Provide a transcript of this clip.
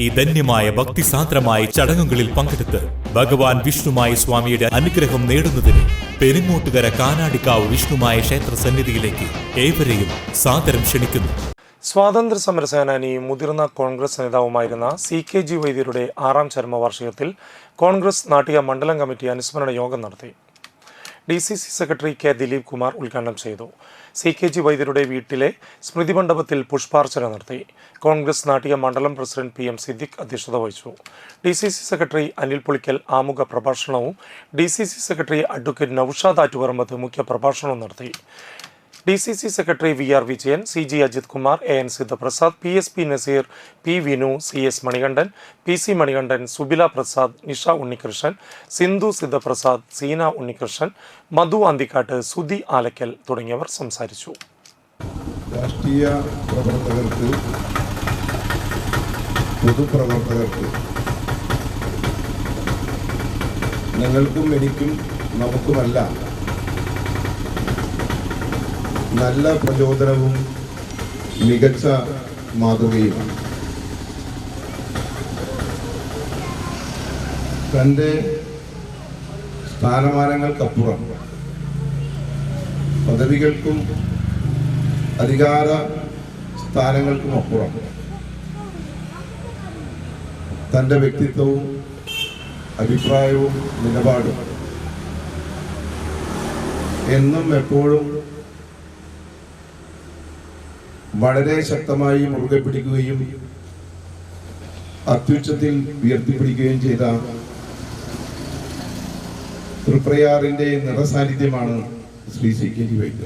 ഈ ധന്യമായ ഭക്തിസാന്ദ്രമായ ചടങ്ങുകളിൽ പങ്കെടുത്ത് ഭഗവാൻ വിഷ്ണുമായ സ്വാമിയുടെ അനുഗ്രഹം നേടുന്നതിന് പെരുങ്ങോട്ടുകര കാനാടിക്കാവ് വിഷ്ണുമായ ക്ഷേത്ര സന്നിധിയിലേക്ക് ഏവരെയും സാദരം ക്ഷണിക്കുന്നു. സ്വാതന്ത്ര്യ സമര സേനാനിയും മുതിർന്ന കോൺഗ്രസ് നേതാവുമായിരുന്ന സി കെ ജി വൈദ്യരുടെ ആറാം ചരമവാർഷികത്തിൽ കോൺഗ്രസ് നാട്ടിക മണ്ഡലം കമ്മിറ്റി അനുസ്മരണ യോഗം നടത്തി. D C C secretary K Dileep Kumar ഉദ്ഘാടനം ചെയ്തു. സി കെ ജി വൈദ്യരുടെ വീട്ടിലെ സ്മൃതി മണ്ഡപത്തിൽ പുഷ്പാർച്ചന നടത്തി. കോൺഗ്രസ് നാട്ടിക മണ്ഡലം പ്രസിഡന്റ് പി എം സിദ്ദിഖ് അധ്യക്ഷത വഹിച്ചു. D C C secretary Anil Pulikkal ആമുഖ പ്രഭാഷണവും D C C secretary advocate Naushad Attuparambath മുഖ്യ പ്രഭാഷണവും നടത്തി. D C C secretary V R Vijayan C G Ajith Kumar A N Sidhaprasad P S P Naseer P Vinu C S Manikandan P C Manikandan Subila Prasad Nisha Unnikrishnan Sindhu Sidhaprasad Seena Unnikrishnan Madhu Anthikkad Sudhi Alakkal തുടങ്ങിയവർ സംസാരിച്ചു. രാഷ്ട്രീയ പ്രവർത്തകർക്ക് പൊതുപ്രവർത്തകർക്ക് നിങ്ങൾക്കും എനിക്കും നമുക്കുമല്ല നല്ല പ്രചോദനവും മികച്ച മാതൃകയുമാണ്. തന്റെ സ്ഥാനമാനങ്ങൾക്കപ്പുറം പദവികൾക്കും അധികാര സ്ഥാനങ്ങൾക്കും അപ്പുറം തന്റെ വ്യക്തിത്വവും അഭിപ്രായവും നിലപാടും എന്നും എപ്പോഴും വളരെ ശക്തമായി മുറുകെ പിടിക്കുകയും അത്യുച്ചത്തിൽ ഉയർത്തിപ്പിടിക്കുകയും ചെയ്ത തൃപ്രയാറിന്റെ നിറസാന്നിധ്യമാണ് Shri C K G Vaidyar